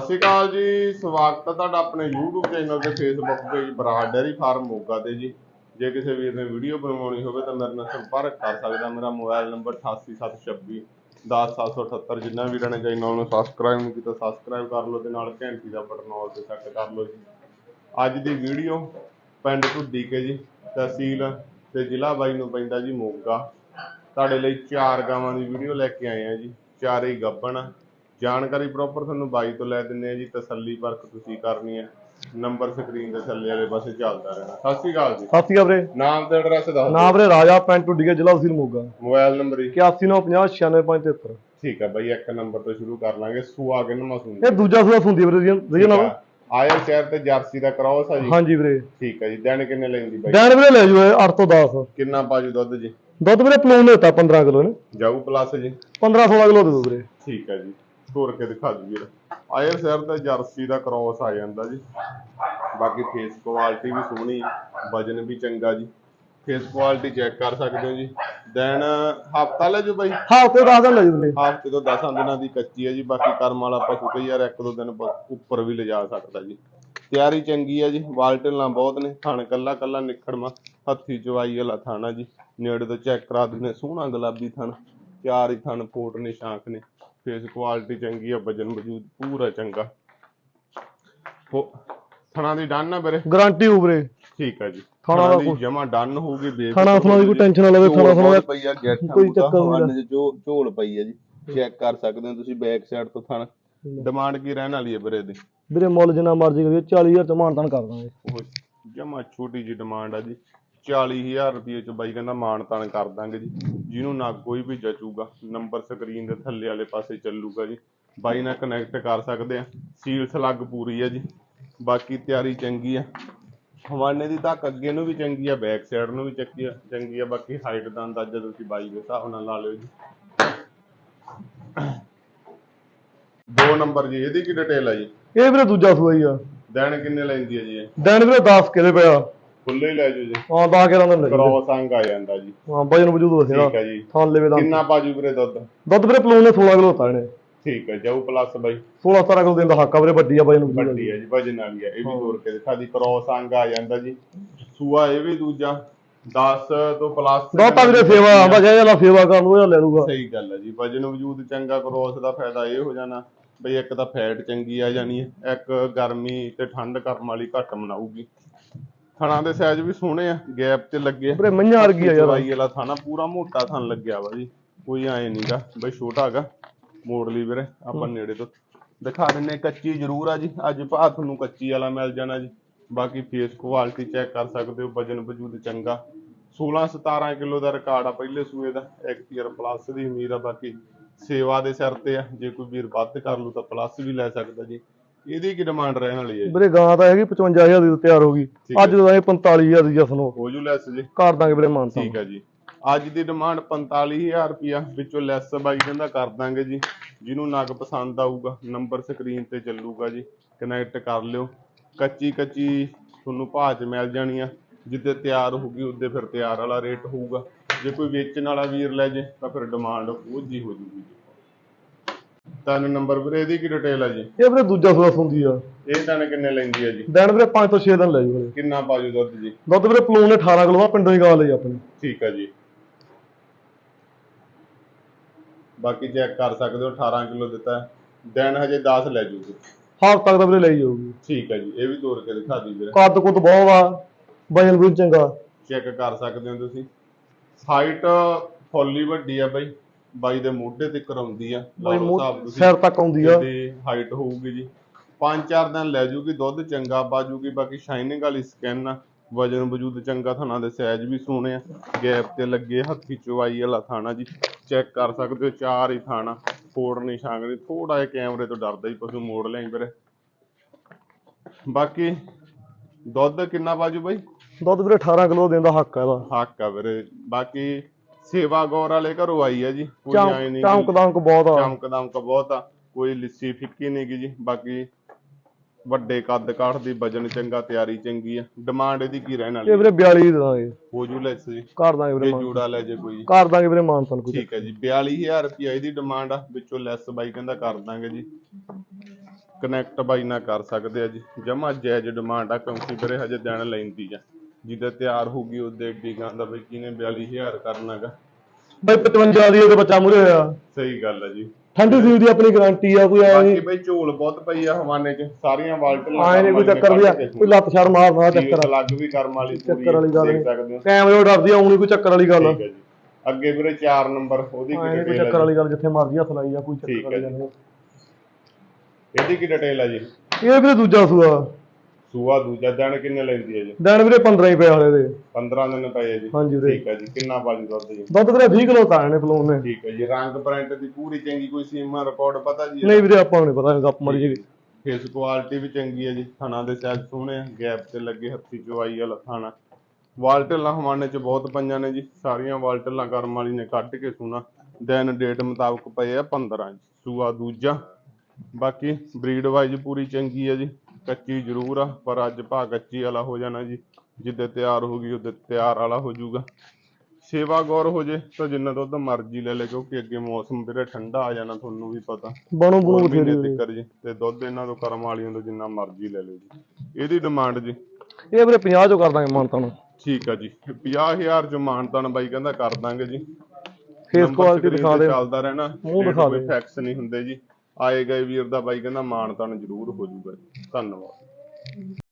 ਸਤਿ ਸ਼੍ਰੀ ਅਕਾਲ ਜੀ, ਸਵਾਗਤ ਹੈ ਤੁਹਾਡਾ ਆਪਣੇ YouTube ਚੈਨਲ ਤੇ, Facebook page Brar dairy farm Moga ਤੇ ਜੀ। ਜੇ ਕਿਸੇ ਵੀਰ ਨੇ ਵੀਡੀਓ ਬਣਵਾਉਣੀ ਹੋਵੇ ਤਾਂ ਮੇਰੇ ਨਾਲ ਸੰਪਰਕ ਕਰ ਸਕਦਾ। ਮੇਰਾ ਮੋਬਾਈਲ ਨੰਬਰ 8876 10778 ਜਿੰਨਾ ਵੀਰਾਂ ਨੇ ਚੈਨਲ ਨੂੰ ਸਬਸਕ੍ਰਾਈਬ ਨਹੀਂ ਕੀਤਾ ਸਬਸਕ੍ਰਾਈਬ ਕਰ ਲਓ ਤੇ ਨਾਲ ਘੰਟੀ ਦਾ ਬਟਨ ਆਲ ਤੇ ਸੈੱਟ ਕਰ ਲਓ ਜੀ। ਅੱਜ ਦੀ ਵੀਡੀਓ ਪਿੰਡ ਢੁੱਡੀ ਕੇ ਜੀ, ਤਹਿਸੀਲ ਤੇ ਜ਼ਿਲ੍ਹਾ ਬਾਈ ਨੂੰ ਪੈਂਦਾ ਜੀ ਮੋਗਾ। ਤੁਹਾਡੇ ਲਈ ਚਾਰ ਗਾਵਾਂ ਦੀ ਵੀਡੀਓ ਲੈ ਕੇ ਆਏ ਆ ਜੀ। ਚਾਰੇ ਗੱਬਣ ਜਾਣਕਾਰੀ ਪ੍ਰੋਪਰ ਤੁਹਾਨੂੰ ਬਾਈ ਤੋਂ ਲੈ ਦਿੰਨੇ ਆ ਜੀ ਤਸੱਲੀ ਪਰਖ ਤੁਸੀਂ ਕਰਨੀ ਹੈ। ਨੰਬਰ ਸਕਰੀਨ ਦੇ ਥੱਲੇ ਵਾਲੇ ਪਾਸੇ ਚੱਲਦਾ ਰਹਿਣਾ। ਸਤਿ ਸ਼੍ਰੀ ਅਕਾਲ ਜੀ। ਸਤਿ ਸ਼੍ਰੀ ਅਕਾਲ ਵੀਰੇ। ਨਾਮ ਤੇ ਐਡਰੈਸ ਦੱਸ ਨਾਮ ਵੀਰੇ ਰਾਜਾ ਪਿੰਡ ਟੁੱਡੀਆ ਜ਼ਿਲ੍ਹਾ ਵਸੀਲ ਮੋਗਾ। ਮੋਬਾਈਲ ਨੰਬਰ ਹੀ। 8195096573 ਠੀਕ ਹੈ ਬਾਈ ਇੱਕ ਨੰਬਰ ਤੋਂ ਸ਼ੁਰੂ ਕਰ ਲਾਂਗੇ। ਸੂਆ ਕਿੰਨਾ ਮਸੂਮ ਇਹ ਦੂਜਾ ਸੂਆ ਹੁੰਦੀ ਵੀਰੇ ਰੀਜਨ ਰੀਜਨ ਨਾਲ ਆਇਆ ਸ਼ਹਿਰ ਤੇ ਜਰਸੀ ਦਾ ਕ੍ਰੋਸ ਆ ਜੀ? ਹਾਂਜੀ ਵੀਰੇ। ਠੀਕ ਹੈ ਜੀ। ਦਿਨ ਕਿੰਨੇ ਲੈਂਦੀ ਬਾਈ? ਡੈਣ ਵੀਰੇ ਲੈ ਜਾਓ 8 ਤੋਂ 10 ਕਿੰਨਾ ਬਾਜੂ ਦੁੱਧ ਜੀ? ਦੁੱਧ ਵੀਰੇ ਪਲੂਨ ਦਿੱਤਾ 15 ਕਿਲੋ ਨੇ। ਜਾਊ ਪਲੱਸ ਜੀ। 15 16 ਕਿਲੋ ਦੇ ਦੋ ਵੀਰੇ। ਠੀਕ ਹੈ ਜੀ। ਤੋਰ ਕੇ ਦਿਖਾ ਦੂ ਵੀਰ ਆਇਰ ਸ਼ਹਿਰ ਤੇ ਜਰਸੀ ਦਾ ਕ੍ਰੋਸ ਆ ਜਾਂਦਾ ਜੀ। ਬਾਕੀ ਫੇਸ ਕੁਆਲਿਟੀ ਵੀ ਸੋਹਣੀ ਵਜਨ ਵੀ ਚੰਗਾ ਜੀ। ਫੇਸ ਕੁਆਲਿਟੀ ਚੈੱਕ ਕਰ ਸਕਦੇ ਹੋ ਜੀ। ਦੈਨ ਹਫਤਾ ਲੈ ਜੋ ਬਾਈ। ਹਾਂ ਤੇ 10 ਦਿਨ ਲੈ ਜਾਓ ਵੀਰੇ ਹਫ਼ਤੇ ਤੋਂ 10 ਦਿਨਾਂ ਦੀ ਕੱਚੀ ਹੈ ਜੀ। ਬਾਕੀ ਕਰਮ ਵਾਲਾ ਪਸ਼ੂ ਕਈ ਯਾਰ ਇੱਕ ਦੋ ਦਿਨ ਉੱਪਰ ਵੀ ਲਿਜਾ ਸਕਦਾ ਜੀ। ਤਿਆਰੀ ਚੰਗੀ ਹੈ ਜੀ। ਵਾਲਟਲਾਂ ਬਹੁਤ ਨੇ। ਥਣ ਕੱਲਾ ਕੱਲਾ ਨਿਖੜਮਾ। ਹੱਥੀ ਚਵਾਈ ਵਾਲਾ ਥਾਣਾ ਜੀ। ਨੇੜੇ ਤੋਂ ਚੈੱਕ ਕਰਾ ਦਿੰਦੇ। ਸੋਹਣਾ ਗੁਲਾਬੀ ਥਣ। ਚਾਰ ਹੀ ਥਣ ਫੋਟ ਨੇ ਸ਼ਾਂਖ ਨੇ। ਫੇਸ ਕੁਆਲਿਟੀ ਚੰਗੀ ਹੈ ਵਜਨ ਵਜੂਦ ਪੂਰਾ ਚੰਗਾ। ਹੋ ਥਣਾ ਦੀ ਡਨ ਨਾ ਵੀਰੇ? ਗਾਰੰਟੀ ਵੀਰੇ। ਠੀਕ ਹੈ ਜੀ। ਥਣਾ ਦਾ ਕੋਈ- ਜਮਾ ਡਨ ਹੋਊਗੀ ਬੇਫਿਕਰ ਥਣਾ ਥੁਣਾ ਦੀ ਕੋਈ tension ਨਾ ਲਵੇ, ਥਣਾ ਥੁਣਾ ਦਾ ਪਈ ਆ ਗੈਠਾਂ ਕੋਈ ਚੱਕਰ ਨਹੀਂ ਹਵਾਨੇ 'ਚ ਜੋ ਝੋਲ ਪਈ ਹੈ ਜੀ। ਚੈੱਕ ਕਰ ਸਕਦੇ ਹੋ ਤੁਸੀਂ ਬੈਕ ਸਾਈਡ ਤੋਂ ਥਣ। ਡਿਮਾਂਡ ਕੀ ਰਹਿਣ ਵਾਲੀ ਹੈ ਵੀਰੇ ਦੀ ਵੀਰੇ ਮੁੱਲ ਜਿੰਨਾ ਮਰਜ਼ੀ ਕਰੀਏ 40000 ਚ ਮਾਨਤਾਨ ਕਰ ਦਾਂਗੇ। ਉਹ ਜਮਾ ਛੋਟੀ ਜੀ ਡਿਮਾਂਡ ਆ ਜੀ। 40000 ਰੁਪਏ ਚ ਬਾਈ ਕਹਿੰਦਾ ਮਾਣ ਤਾਣ ਕਰ ਦਾਂਗੇ ਜੀ। ਜਿਹਨੂੰ ਨਾ ਕੋਈ ਵੀ ਜਚੂਗਾ ਨੰਬਰ ਸਕਰੀਨ ਦੇ ਥੱਲੇ ਵਾਲੇ ਪਾਸੇ ਚੱਲੂਗਾ ਜੀ। ਬਾਈ ਨਾਲ ਕਨੈਕਟ ਕਰ ਸਕਦੇ ਆ। ਸੀਲ ਸਲੱਗ ਪੂਰੀ ਆ ਜੀ। ਬਾਕੀ ਤਿਆਰੀ ਚੰਗੀ ਆ। ਹਵਾਨੇ ਦੀ ਤੱਕ ਅੱਗੇ ਨੂੰ ਵੀ ਚੰਗੀ ਆ ਬੈਕ ਸਾਈਡ ਨੂੰ ਵੀ ਚੰਗੀ ਆ ਚੰਗੀ ਆ। ਬਾਕੀ ਹਾਈਟ ਦਾ ਅੰਦਾਜ਼ਾ ਤੁਸੀਂ ਬਾਈ ਦੇ ਹਿਸਾਬ ਨਾਲ ਲਾ ਲਿਓ ਜੀ। ਦੋ ਨੰਬਰ ਜੀ ਇਹਦੀ ਕੀ ਡਿਟੇਲ ਆ ਜੀ? ਇਹ ਵੀਰੇ ਦੂਜਾ ਸੂਆ ਹੀ ਆ। ਦਿਨ ਕਿੰਨੇ ਲੈਂਦੀ ਆ ਜੀ ਇਹ? ਵੀਰੇ 10 ਕਿਲੇ ਪਿਆ? ਖੁੱਲੇ ਲੈ ਜਾਓ ਜੀ। ਹਾਂ 10 11 ਦਿਨ ਲੈ ਜਾਓ ਕ੍ਰੋਸ ਅੰਗ ਆ ਜਾਂਦਾ ਜੀ। ਹਾਂ ਵਜਨ ਵਜੂਦ ਵਸੇਗਾ ਠੀਕ ਹੈ ਜੀ। ਥਾਂ ਲੈਵੇ ਦਾ ਕਿੰਨਾ ਬਾਜੂ ਵੀਰੇ ਦੁੱਧ? ਦੁੱਧ ਵੀਰੇ ਪਲੂਨ ਨੇ 16 ਕਿਲੋ ਦਿੱਤਾ ਇਹਨੇ। ਠੀਕ ਹੈ ਜਾਊ ਪਲੱਸ ਬਾਈ। 16 17 ਕਿਲੋ ਦੇਣ ਦਾ ਹੱਕ ਆ ਵੀਰੇ ਵੱਡੀ ਆ ਵਜਨ ਵੱਡੀ ਹੈ ਜੀ ਵਜਨ ਵਾਲੀ ਹੈ ਇਹ ਵੀ ਤੋਰ ਕੇ ਦਿਖਾ ਦੀ ਕ੍ਰੋਸ ਅੰਗ ਆ ਜਾਂਦਾ ਜੀ। ਸੂਆ ਇਹ ਵੀ ਦੂਜਾ 10 ਤੋਂ ਪਲੱਸ ਦੋਤਾ ਵੀਰੇ ਸੇਵਾ ਆਂਦਾ ਜਾਇ ਵਾਲਾ ਸੇਵਾ ਕਰਨ ਨੂੰ ਇਹ ਲੈ ਲੂਗਾ। ਸਹੀ ਗੱਲ ਹੈ ਜੀ ਵਜਨ ਵਜੂਦ ਚੰਗਾ ਕ੍ਰੋਸ ਦਾ ਫਾਇਦਾ ਇਹ ਹੋ ਜਾਣਾ। ਬਈ ਇੱਕ ਤਾਂ ਫੈਟ ਚੰਗੀ ਆ ਜਾਣੀ ਹੈ ਇੱਕ ਗਰਮੀ ਤੇ ਠੰਡ ਕਰਮ ਵਾਲੀ ਘੱਟ ਮਨਾਊਗੀ। ਥਣਾ ਦੇ ਸਾਈਜ਼ ਵੀ ਸੋਹਣੇ ਆ ਗੈਪ ਤੇ ਲੱਗੇ ਵੀਰੇ ਮਈਆਂ ਵਰਗੀ ਆ ਯਾਰ। ਚਵਾਈ ਵਾਲਾ ਥਾਣਾ ਪੂਰਾ ਮੋਟਾ ਥਣ ਲੱਗਿਆ ਵਾ ਜੀ। ਕੋਈ ਐ ਨਹੀਂਗਾ ਬਈ ਛੋਟਾ ਹੈਗਾ ਮੋੜ ਲਈ ਵੀਰੇ ਆਪਾਂ ਨੇੜੇ ਤੋਂ। ਦਿਖਾ ਦਿੰਨੇ ਕੱਚੀ ਜ਼ਰੂਰ ਆ ਜੀ। ਅੱਜ ਭਾ ਤੁਹਾਨੂੰ ਕੱਚੀ ਵਾਲਾ ਮਿਲ ਜਾਣਾ ਜੀ। ਬਾਕੀ ਫੇਸ ਕੁਆਲਿਟੀ ਚੈੱਕ ਕਰ ਸਕਦੇ ਹੋ ਵਜਨ ਵਜੂਦ ਚੰਗਾ। 16 17 ਕਿਲੋ ਦਾ ਰਿਕਾਰਡ ਆ ਪਹਿਲੇ ਸੂਏ ਦਾ ਇੱਕ ਟੀਅਰ ਪਲੱਸ ਦੀ ਉਮੀਦ ਆ ਬਾਕੀ ਸੇਵਾ ਦੇ ਸਿਰ ਤੇ ਆ। ਜੇ ਕੋਈ ਵੀਰ ਵੱਧ ਕਰ ਲੂ ਤਾਂ ਪਲੱਸ ਵੀ ਲੈ ਸਕਦਾ ਜੀ। ਇਹਦੀ ਕੀ ਡਿਮਾਂਡ ਰਹਿਣ ਵਾਲੀ ਹੈ ਵੀਰੇ ਗਾਂ ਤਾਂ ਹੈਗੀ 55000 ਦੀ ਤਿਆਰ ਹੋ ਗਈ। ਅੱਜ ਦਾ ਇਹ 45000 ਦੀ ਜਸਨੋ ਹੋ। ਜੂ ਲੈਸ ਜੀ। ਕਰ ਦਾਂਗੇ ਵੀਰੇ ਮਾਨਤਾ ਠੀਕ ਹੈ ਜੀ। ਅੱਜ ਦੀ ਡਿਮਾਂਡ 45000 ਰੁਪਿਆ ਵਿੱਚੋਂ ਲੈਸ ਬਾਈ ਕਹਿੰਦਾ ਕਰ ਦਾਂਗੇ ਜੀ। ਜਿਹਨੂੰ ਨਗ ਪਸੰਦ ਆਊਗਾ ਨੰਬਰ ਸਕਰੀਨ ਤੇ ਚੱਲੂਗਾ ਜੀ। ਕਨੈਕਟ ਕਰ ਲਿਓ। ਕੱਚੀ ਕੱਚੀ ਤੁਹਾਨੂੰ ਭਾਅ 'ਚ ਮਿਲ ਜਾਣੀ ਆ। ਜਿੱਦੇ ਤਿਆਰ ਹੋਊਗੀ ਉੱਦੇ ਫਿਰ ਤਿਆਰ ਵਾਲਾ ਰੇਟ ਹੋਊਗਾ। ਜੇ ਕੋਈ ਵੇਚਣ ਵਾਲਾ ਵੀਰ ਲੈ ਜੇ ਤਾਂ ਫਿਰ ਡਿਮਾਂਡ ਉਹ ਜੀ ਹੋ ਜੂਗੀ ਤਿੰਨ ਨੰਬਰ ਵੀਰੇ ਇਹਦੀ ਕੀ ਡਿਟੇਲ ਆ ਜੀ? ਇਹ ਵੀਰੇ ਦੂਜਾ ਸੂਆ ਹੁੰਦੀ ਆ। ਇਹ ਤਾਂ ਕਿੰਨੇ ਲੈਂਦੀ ਆ ਜੀ? ਦਿਨ ਵੀਰੇ 5 ਤੋਂ 6 ਦਿਨ ਲੈ ਜੂ ਵੀਰੇ। ਕਿੰਨਾ ਬਾਜੂ ਦੁੱਧ ਜੀ? ਦੁੱਧ ਵੀਰੇ ਪਲੂਨ ਨੇ 18 ਕਿਲੋ ਆ ਪਿੰਡੋਂ ਹੀ ਗਾ ਲਈ ਆਪਣੀ। ਠੀਕ ਹੈ ਜੀ। ਬਾਕੀ ਚੈੱਕ ਕਰ ਸਕਦੇ ਹੋ 18 ਕਿਲੋ ਦਿੱਤਾ। ਦਿਨ ਹਜੇ 10 ਲੈ ਜੂਗੀ ਹਾਫ ਤੱਕ ਦਾ ਵੀਰੇ ਲਈ ਜਾਊਗੀ। ਠੀਕ ਹੈ ਜੀ ਇਹ ਵੀ ਤੋੜ ਕੇ ਦਿਖਾ ਦੀ ਵੀਰੇ। ਕੱਦ ਕੁੱਦ ਬਹੁਤ ਆ ਵਜਨ ਵੀ ਚੰਗਾ। ਚੈੱਕ ਕਰ ਸਕਦੇ ਹੋ ਤੁਸੀਂ। ਹਾਈਟ ਫੁੱਲੀ ਵੱਡੀ ਆ ਬਾਈ। ਬਾਈ ਦੇ ਮੋਢੇ ਤੇ ਕਰਾਉਂਦੀ ਆ ਬਈ ਮੂੰਹ ਸਿਰ ਤੱਕ ਆਉਂਦੀ ਆ। ਇਹਦੀ ਹਾਈਟ ਹੋਊਗੀ ਜੀ। 5-4 ਦਿਨ ਲੈ ਜੂਗੀ ਦੁੱਧ ਚੰਗਾ ਬਾਜੂਗੀ ਬਾਕੀ ਸ਼ਾਈਨਿੰਗ ਵਾਲੀ ਸਕਿਨ ਆ। ਵਜਨ ਵਜੂਦ ਚੰਗਾ ਥਾਣਾ ਦੇ ਸਾਈਜ਼ ਵੀ ਸੋਹਣੇ ਆ। ਗੈਪ ਤੇ ਲੱਗੇ ਹੱਥੀ ਚਵਾਈ ਵਾਲਾ ਥਾਣਾ ਜੀ। ਚੈੱਕ ਕਰ ਸਕਦੇ ਹੋ ਚਾਰ ਹੀ ਥਾਣਾ। ਫੋੜ ਨਹੀਂ ਛਾਂਗਣੀ ਥੋੜਾ ਜਿਹਾ ਕੈਮਰੇ ਤੋਂ ਡਰਦਾ ਹੀ ਪਸ਼ੂ ਮੋੜ ਲਿਆਈ ਵੀਰੇ। ਬਾਕੀ ਦੁੱਧ ਕਿੰਨਾ ਬਾਜੂ ਬਾਈ? ਦੁੱਧ ਵੀਰੇ 18 ਕਿਲੋ ਦੇਣ ਦਾ ਹੱਕ ਆ ਇਹਦਾ। ਹੱਕ ਆ ਵੀਰੇ। ਬਾਕੀ ਸੇਵਾ ਗੌਰ ਵਾਲੇ ਘਰੋਂ ਆਈ ਆ ਜੀ ਕੋਈ ਆਏ ਨਹੀਂ ਚੌਂਕ ਦੰਕ ਬਹੁਤ ਆ। ਚਮਕ ਦਮਕ ਬਹੁਤ ਆ ਕੋਈ ਲਿੱਸੀ ਫਿੱਕੀ ਨਹੀਂ ਗੀ ਜੀ ਬਾਕੀ ਵੱਡੇ ਕੱਦ ਕਾਠ ਦੀ ਵਜਨ ਚੰਗਾ ਤਿਆਰੀ ਚੰਗੀ ਆ। ਡਿਮਾਂਡ ਇਹਦੀ ਕੀ ਰਹਿਣ ਵਾਲੀ? ਇਹ ਵੀਰੇ 42 ਦੇ ਦਾਂਗੇ। ਹੋ ਜੂ ਲੈਸ ਜੀ। ਕਰ ਦਾਂਗੇ ਵੀਰੇ ਜੇ ਮਾਨ ਜੂੜਾ ਲੈ ਜੇ ਕੋਈ। ਕਰ ਦਾਂਗੇ ਵੀਰੇ ਮਾਨਤਾਨ ਕੋਈ ਠੀਕ ਹੈ ਜੀ 42000 ਰੁਪਇਆ ਇਹਦੀ ਡਿਮਾਂਡ ਆ ਵਿੱਚੋਂ ਲੈਸ ਬਾਈ ਕਹਿੰਦਾ ਕਰ ਦਾਂਗੇ ਜੀ। ਕਨੈਕਟ ਬਾਈ ਨਾਲ ਕਰ ਸਕਦੇ ਆ ਜੀ। ਜਮਾ ਜਾਇਜ਼ ਡਿਮਾਂਡ ਆ ਕਿਉਂਕਿ ਵੀਰੇ ਹਜੇ ਦਿਨ ਲੈਂਦੀ ਆ। ਜਿੱਦਾਂ ਤਿਆਰ ਹੋਊਗੀ ਉਹਦੇ ਗਾਂ ਦਾ ਬਈ ਕਿਨੇ 42000 ਕਰਨਾਗਾ ਬਈ 55 ਦੀ ਉਹਦੇ ਬੱਚਾ ਮੂਰੇ ਹੋਇਆ। ਸਹੀ ਗੱਲ ਆ ਜੀ। ਠੰਡੀ ਸੀਲ ਦੀ ਆਪਣੀ ਗਾਰੰਟੀ ਆ ਕੋਈ ਐ ਬਾਕੀ ਬਈ ਝੋਲ ਬਹੁਤ ਪਈ ਆ ਹਵਾਨੇ 'ਚ ਸਾਰੀਆਂ ਵਾਲਟਾਂ ਆਏ ਨੇ ਕੋਈ ਚੱਕਰ ਵੀ ਆ ਕੋਈ ਲੱਤ ਛੜ ਮਾਰਨਾ ਚੱਕਰ ਆ। ਲੱਗ ਵੀ ਕਰਮ ਵਾਲੀ ਪੂਰੀ ਚੱਕਰ ਵਾਲੀ ਗੱਲ ਦੇਖ ਸਕਦੇ ਹੋ। ਕੈਮਰੇ ਡਰਦੀ ਆਉਣੀ ਕੋਈ ਚੱਕਰ ਵਾਲੀ ਗੱਲ। ਠੀਕ ਹੈ ਜੀ। ਅੱਗੇ ਵੀਰੇ 4 ਨੰਬਰ ਉਹਦੀ ਕੀ ਡਿਟੇਲ ਚੱਕਰ ਹੈ ਵਾਲੀ ਗੱਲ ਜਿੱਥੇ ਮਰਜ਼ੀ ਹੱਥ ਲਾਈ ਆ ਕੋਈ ਚੱਕਰ ਹੈ ਵਾਲੀ ਗੱਲ ਨਹੀਂ। ਇਹਦੀ ਕੀ ਡਿਟੇਲ ਹੈ ਜੀ? ਇਹ ਵੀਰੇ ਦੂਜਾ ਸੂਆ। ਸੂਆ ਦੂਜਾ ਦਿਨ ਕਿੰਨੇ ਲੈਂਦੀ ਹੈ ਜੀ? ਦਿਨ ਵੀਰੇ 15 ਹੀ ਪਏ ਵਾਲੇ ਦੇ। 15 ਦਿਨ ਪਏ ਜੀ। ਹਾਂਜੀ ਵੀਰੇ। ਠੀਕ ਹੈ ਜੀ ਕਿੰਨਾ ਪਾਲੀ ਦੁੱਧ ਜੀ? ਦੁੱਧ ਵੀਰੇ 20 ਕਿਲੋ ਤਾਂ ਨੇ ਪਲੂਨ ਨੇ। ਠੀਕ ਹੈ ਜੀ ਰੰਗ ਪ੍ਰਿੰਟ ਦੀ ਪੂਰੀ ਚੰਗੀ ਕੋਈ ਸੀਮਾ ਰਿਕਾਰਡ ਪਤਾ ਜੀ ਨਹੀਂ ਵੀਰੇ ਆਪਾਂ ਨੂੰ ਪਤਾ ਗੱਪ ਮਾਰੀ ਜੀ। ਫੇਸ ਕੁਆਲਿਟੀ ਵੀ ਚੰਗੀ ਹੈ ਜੀ ਥਣਾ ਦੇ ਸਾਈਜ਼ ਸੋਹਣੇ ਆ ਗੈਪ ਤੇ ਲੱਗੇ ਹੱਥੀ ਚਵਾਈ ਵਾਲਾ ਥਾਣਾ। ਵਾਲਟਲਾਂ ਹਵਾਨੇ ਚ ਬਹੁਤ ਪੰਜਾਂ ਨੇ ਜੀ ਸਾਰੀਆਂ ਵਾਲਟਲਾਂ ਕਰਮ ਵਾਲੀ ਨੇ ਕੱਢ ਕੇ ਸੁਣਾ। ਦਿਨ ਡੇਟ ਮੁਤਾਬਕ ਪਏ ਆ 15 ਜੀ ਸੂਆ ਦੂਜਾ। ਬਾਕੀ ਬਰੀਡ ਵਾਈਜ਼ ਪੂਰੀ ਚੰਗੀ ਹੈ ਜੀ। ਕੱਚੀ ਜ਼ਰੂਰ ਆ ਪਰ ਅੱਜ ਭਾ ਕੱਚੀ ਵਾਲਾ ਹੋ ਜਾਣਾ ਜੀ। ਜਿੱਦੇ ਤਿਆਰ ਹੋ ਗਈ ਉਹਦੇ ਤਿਆਰ ਵਾਲਾ ਹੋ ਜਾਊਗਾ। ਸੇਵਾ ਗੌਰ ਹੋ ਜੇ ਤਾਂ ਜਿੰਨਾ ਦੁੱਧ ਮਰਜ਼ੀ ਲੈ ਲੈ ਕਿਉਂਕਿ ਅੱਗੇ ਮੌਸਮ ਵੀਰੇ ਠੰਡਾ ਆ ਜਾਣਾ ਤੁਹਾਨੂੰ ਵੀ ਪਤਾ। ਬਣੋ ਬਣੋ ਬਥੇਰੀ ਤੱਕ ਜੀ ਤੇ ਦੁੱਧ ਇਹਨਾਂ ਤੋਂ ਕਰਮ ਵਾਲੀਆਂ ਤੋਂ ਜਿੰਨਾ ਮਰਜ਼ੀ ਲੈ ਲਓ ਜੀ। ਇਹਦੀ ਡਿਮਾਂਡ ਜੀ। ਇਹ ਵੀਰੇ 50 ਚੋਂ ਕਰ ਦਾਂਗੇ ਮਾਨਤਾ ਨੂੰ ਠੀਕ ਆ ਜੀ। 50000 ਚ ਮਾਨਤਾਨ ਬਾਈ ਕਹਿੰਦਾ ਕਰ ਦਾਂਗੇ ਜੀ। ਫੇਸ ਕੁਆਲਿਟੀ ਦਿਖਾ ਦੇ। ਚੱਲਦਾ ਰਹਿਣਾ। ਮੂੰਹ ਦਿਖਾ ਦੇ। ਫੈਕਸ ਨਹੀਂ ਹੁੰਦੇ ਜੀ। ਆਏ ਗਏ ਵੀਰ ਦਾ ਬਾਈ ਕਹਿੰਦਾ ਮਾਣ ਮਾਨਤਾਨ ਜ਼ਰੂਰ ਹੋ ਜਾਊਗਾ। ਜੀ ਧੰਨਵਾਦ।